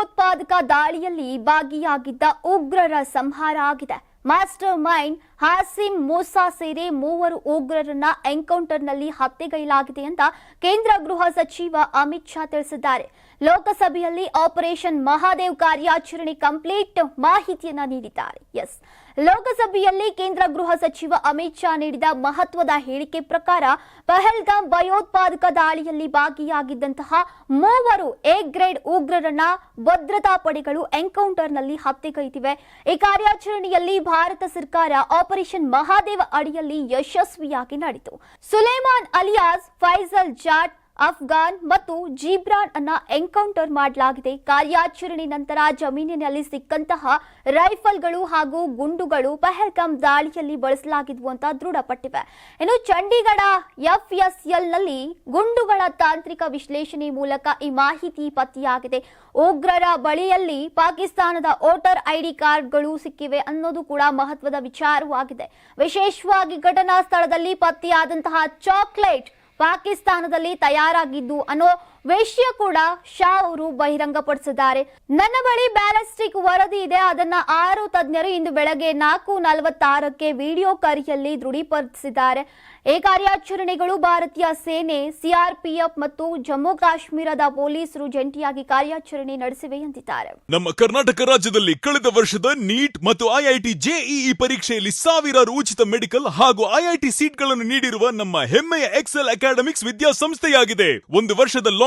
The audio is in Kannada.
ಭಯೋತ್ಪಾದಕ ದಾಳಿಯಲ್ಲಿ ಭಾಗಿಯಾಗಿದ್ದ ಉಗ್ರರ ಸಂಹಾರ ಆಗಿದೆ. ಮಾಸ್ಟರ್ ಮೈಂಡ್ ಹಾಸಿಂ ಮೂಸಾ ಸೇರಿ ಮೂವರು ಉಗ್ರರನ್ನ ಎನ್ಕೌಂಟರ್ನಲ್ಲಿ ಹತ್ಯೆಗೈಲಾಗಿದೆ ಅಂತ ಕೇಂದ್ರ ಗೃಹ ಸಚಿವ ಅಮಿತ್ ಶಾ ತಿಳಿಸಿದ್ದಾರೆ. ಲೋಕಸಭೆಯಲ್ಲಿ ಆಪರೇಷನ್ ಮಹಾದೇವ್ ಕಾರ್ಯಾಚರಣೆ ಕಂಪ್ಲೀಟ್ ಮಾಹಿತಿಯನ್ನ ನೀಡಿದ್ದಾರೆ. ಎಸ್ ಲೋಕಸಭೆಯಲ್ಲಿ ಕೇಂದ್ರ ಗೃಹ ಸಚಿವ ಅಮಿತ್ ಶಾ ನೀಡಿದ ಮಹತ್ವದ ಹೇಳಿಕೆ ಪ್ರಕಾರ ಪಹಲ್ಗಾಮ್ ಭಯೋತ್ಪಾದಕ ದಾಳಿಯಲ್ಲಿ ಭಾಗಿಯಾಗಿದ್ದಂತಹ ಮೂವರು ಎ ಗ್ರೇಡ್ ಉಗ್ರರನ್ನ ಭದ್ರತಾ ಪಡೆಗಳು ಎನ್ಕೌಂಟರ್ನಲ್ಲಿ ಹತ್ಯೆಗೈದಿವೆ ಈ ಕಾರ್ಯಾಚರಣೆಯಲ್ಲಿ ಭಾರತ ಸರ್ಕಾರ ಆಪರೇಷನ್ ಮಹಾದೇವ ಅಡಿಯಲ್ಲಿ ಯಶಸ್ವಿಯಾಗಿ ನಡೆಯಿತು. ಸುಲೇಮಾನ್ ಅಲಿಯಾಸ್ ಫೈಜಲ್ ಜಾಟ್ ಅಫ್ಘಾನ್ ಮತ್ತು ಜೀಬ್ರಾನ್ ಅನ್ನ ಎನ್ಕೌಂಟರ್ ಮಾಡಲಾಗಿದೆ. ಕಾರ್ಯಾಚರಣೆ ನಂತರ ಜಮೀನಿನಲ್ಲಿ ಸಿಕ್ಕಂತಹ ರೈಫಲ್ಗಳು ಹಾಗೂ ಗುಂಡುಗಳು ಪಹಲ್ಗಾಮ್ ದಾಳಿಯಲ್ಲಿ ಬಳಸಲಾಗಿದ್ವು ಅಂತ ದೃಢಪಟ್ಟಿವೆ. ಇನ್ನು ಚಂಡೀಗಢ ಎಫ್ಎಸ್ಎಲ್ನಲ್ಲಿ ಗುಂಡುಗಳ ತಾಂತ್ರಿಕ ವಿಶ್ಲೇಷಣೆ ಮೂಲಕ ಈ ಮಾಹಿತಿ ಪತ್ತೆಯಾಗಿದೆ. ಉಗ್ರರ ಬಳಿಯಲ್ಲಿ ಪಾಕಿಸ್ತಾನದ ವೋಟರ್ ಐಡಿ ಕಾರ್ಡ್ಗಳು ಸಿಕ್ಕಿವೆ ಅನ್ನೋದು ಕೂಡ ಮಹತ್ವದ ವಿಚಾರವಾಗಿದೆ. ವಿಶೇಷವಾಗಿ ಘಟನಾ ಸ್ಥಳದಲ್ಲಿ ಪತ್ತೆಯಾದಂತಹ ಚಾಕ್ಲೇಟ್ ಪಾಕಿಸ್ತಾನದಲ್ಲಿ ತಯಾರಾಗಿದ್ದು ಅನ್ನೋ ವಿಷಯ ಕೂಡ ಶಾ ಅವರು ಬಹಿರಂಗಪಡಿಸಿದ್ದಾರೆ. ನನ್ನ ಬಳಿ ಬ್ಯಾಲಿಸ್ಟಿಕ್ ವರದಿ ಇದೆ. ಅದನ್ನ ಆರು ತಜ್ಞರು ಇಂದು ಬೆಳಗ್ಗೆ ನಾಲ್ಕು ನಲವತ್ತಾರಕ್ಕೆ ವಿಡಿಯೋ ಕರೆಯಲ್ಲಿ ದೃಢೀಕರಿಸಿದ್ದಾರೆ. ಈ ಕಾರ್ಯಾಚರಣೆಗಳು ಭಾರತೀಯ ಸೇನೆ, ಸಿಆರ್ಪಿಎಫ್ ಮತ್ತು ಜಮ್ಮು ಕಾಶ್ಮೀರದ ಪೊಲೀಸರು ಜಂಟಿಯಾಗಿ ಕಾರ್ಯಾಚರಣೆ ನಡೆಸಿವೆ ಎಂದಿದ್ದಾರೆ. ನಮ್ಮ ಕರ್ನಾಟಕ ರಾಜ್ಯದಲ್ಲಿ ಕಳೆದ ವರ್ಷದ ನೀಟ್ ಮತ್ತು ಐಐಟಿ ಜೆಇಇ ಪರೀಕ್ಷೆಯಲ್ಲಿ ಸಾವಿರಾರು ಉಚಿತ ಮೆಡಿಕಲ್ ಹಾಗೂ ಐಐಟಿ ಸೀಟ್ಗಳನ್ನು ನೀಡಿರುವ ನಮ್ಮ ಹೆಮ್ಮೆಯ ಎಕ್ಸೆಲ್ ಅಕಾಡೆಮಿಕ್ಸ್ ವಿದ್ಯಾಸಂಸ್ಥೆಯಾಗಿದೆ. ಒಂದು ವರ್ಷದ